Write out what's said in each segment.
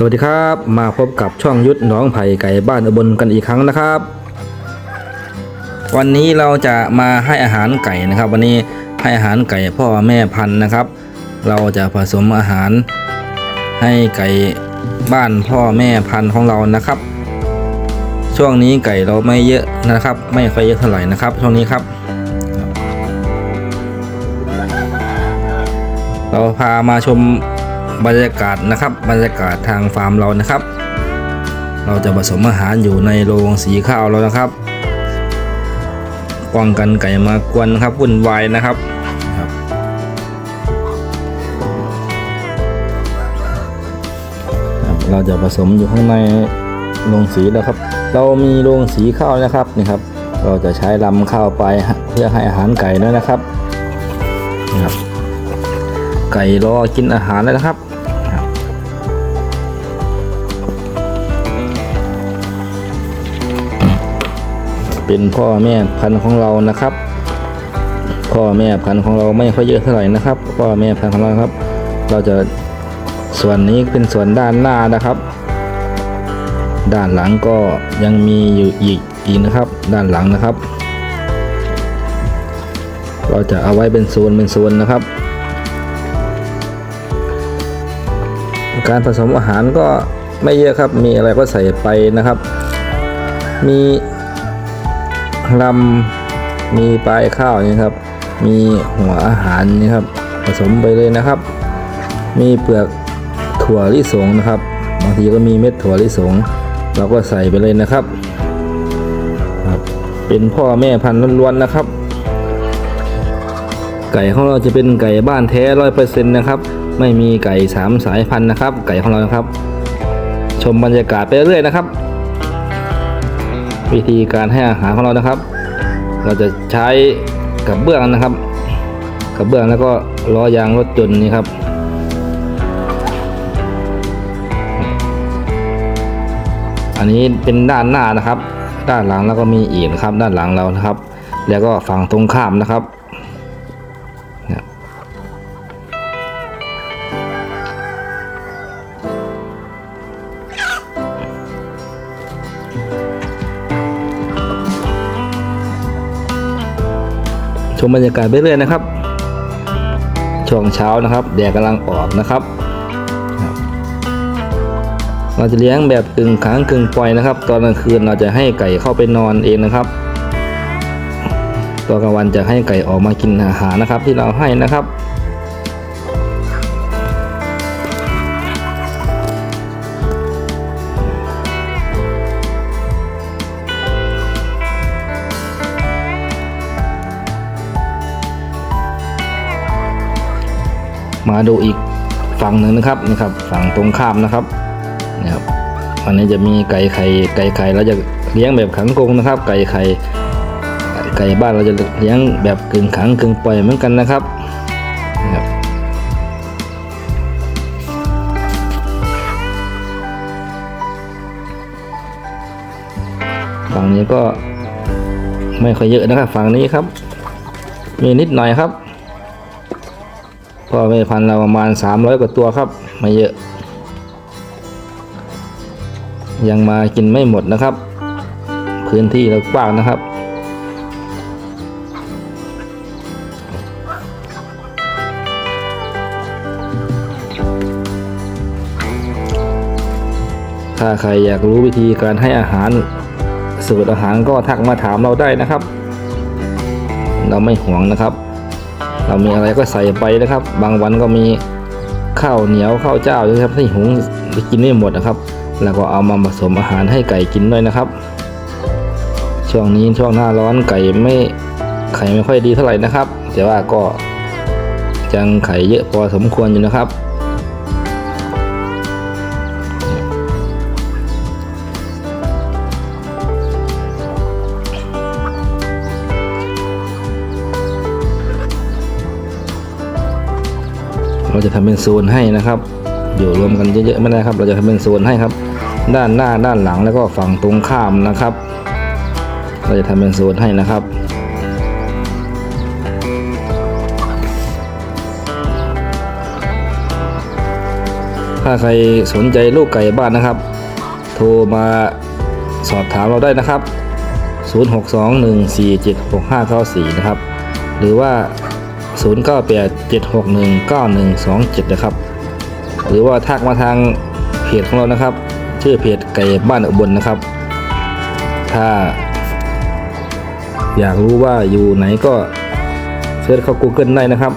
สวัสดีครับ มาพบกับช่องยุทธหน้องไผ่ไก่บ้านอุบลกันอีกครั้งนะครับ วันนี้เราจะมาให้อาหารไก่นะครับ วันนี้ให้อาหารไก่พ่อแม่พันธุ์นะครับ เราจะผสมอาหารให้ไก่บ้านพ่อแม่พันธุ์ของเรานะครับ ช่วงนี้ไก่เราไม่เยอะนะครับ ไม่ค่อยเยอะเท่าไหร่นะครับ ช่วงนี้ครับ เราพามาชม บรรยากาศนะครับ บรรยากาศทางฟาร์มเรานะครับ เราจะผสมอาหารอยู่ในโรงสีข้าวเรานะครับป้องกันไก่มากวนนะครับวุ่นวายนะครับครับครับเราจะผสมอยู่ข้างในโรงสีแล้วครับ เรามีโรงสีข้าวนะครับนี่ครับ เราจะใช้ลำข้าวไปเพื่อให้อาหารไก่ด้วยนะครับนะครับ ไก่รอกินอาหารแล้วนะครับ เป็นพ่อแม่พันธุ์ของเรานะครับ พ่อแม่พันธุ์ของเราไม่ค่อยเยอะเท่าไหร่นะครับ พ่อแม่พันธุ์ของเราครับ เราจะส่วนนี้เป็นส่วนด้านหน้านะครับ ด้านหลังก็ยังมีอยู่อีกอีกนะครับ ด้านหลังนะครับ เราจะเอาไว้เป็นโซนเป็นโซนนะครับ การผสมอาหารก็ไม่เยอะครับ มีอะไรก็ใส่ไปนะครับ มี ลำมีปลายข้าวนี่ครับ มีหัวอาหารนี่ครับ ผสมไปเลยนะครับ มีเปลือกถั่วลิสงนะครับบางทีก็มีเม็ดถั่วลิสง เราก็ใส่ไปเลยนะครับครับเป็นพ่อแม่พันธุ์ล้วนๆนะครับ ไก่ของเราจะเป็นไก่บ้านแท้ร้อยเปอร์เซ็นต์นะครับ ไม่มีไก่สามสายพันธุ์นะครับ ไก่ของเรานะครับ ชมบรรยากาศไปเรื่อยนะครับ วิธีการให้อาหารของเรานะครับ เราจะใช้กับเบื้องนะครับ กับเบื้องแล้วก็ล้อยางรถยนต์นี่ครับอันนี้เป็นด้านหน้านะครับ ด้านหลังแล้วก็มีอีกนะครับ ด้านหลังเรานะครับ แล้วก็ฝั่งตรงข้ามนะครับ ชมบรรยากาศไปเรื่อยนะครับ ช่วงเช้านะครับ แดดกำลังออกนะครับ เราจะเลี้ยงแบบกึ่งขังกึ่งปล่อยนะครับ ตอนกลางคืนเราจะให้ไก่เข้าไปนอนเองนะครับตอนกลางวันจะให้ไก่ออกมากินอาหารนะครับ ที่เราให้นะครับ มาดูอีกฝั่งหนึ่งนะครับนี่ครับ ฝั่งตรงข้ามนะครับนี่ครับอันนี้จะมีไก่ไข่ไก่ไข่เราจะเลี้ยงแบบขังกรงนะครับ ไก่ไข่ไก่บ้านเราจะเลี้ยงแบบกึ่งขังกึ่งปล่อยเหมือนกันนะครับนี่ครับฝั่งนี้ก็ไม่ค่อยเยอะนะครับ ฝั่งนี้ครับ มีนิดหน่อยครับ พ่อแม่พันธุ์เราประมาณ 300 กว่าตัวครับไม่เยอะ ยังมากินไม่หมดนะครับ พื้นที่เรากว้างนะครับถ้าใครอยากรู้วิธีการให้อาหารสูตรอาหารก็ทักมาถามเราได้นะครับ เราไม่ห่วงนะครับ เรามีอะไรก็ใส่ไปนะครับ บางวันก็มีข้าวเหนียวข้าวเจ้านะครับที่หุงกินไม่หมดนะครับ แล้วก็เอามาผสมอาหารให้ไก่กินด้วยนะครับ ช่วงนี้ช่วงหน้าร้อนไก่ไม่ไข่ไม่ค่อยดีเท่าไหร่นะครับ แต่ว่าก็ยังไข่เยอะพอสมควรอยู่นะครับ เราจะทำเป็นโซนให้นะครับ อยู่รวมกันเยอะๆไม่ได้ครับ เราจะทำเป็นโซนให้ครับ ด้านหน้าด้านหลังแล้วก็ฝั่งตรงข้ามนะครับ เราจะทำเป็นโซนให้นะครับถ้าถ้าใครสนใจลูกไก่บ้านนะครับ โทรมาสอบถามเราได้นะครับ 0621476594 นะครับ หรือว่า 0987619127 นะครับ หรือว่าทักมาทางเพจของเรานะครับ ชื่อเพจไก่บ้านอุบลนะครับ ถ้า อยากรู้ว่าอยู่ไหนก็เสิร์ชเข้า Google ได้นะครับ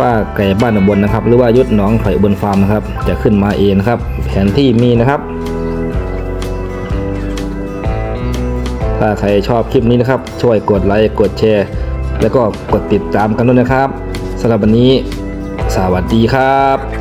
ว่าไก่บ้านอุบลนะครับ หรือว่ายุทธหนองไผ่อุบลฟาร์มนะครับ จะขึ้นมาเองนะครับ แผนที่มีนะครับถ้าใครชอบคลิปนี้นะครับ ช่วยกดไลค์ กดแชร์ แล้วก็กดติดตามกันด้วยนะครับสำหรับวันนี้ สวัสดีครับ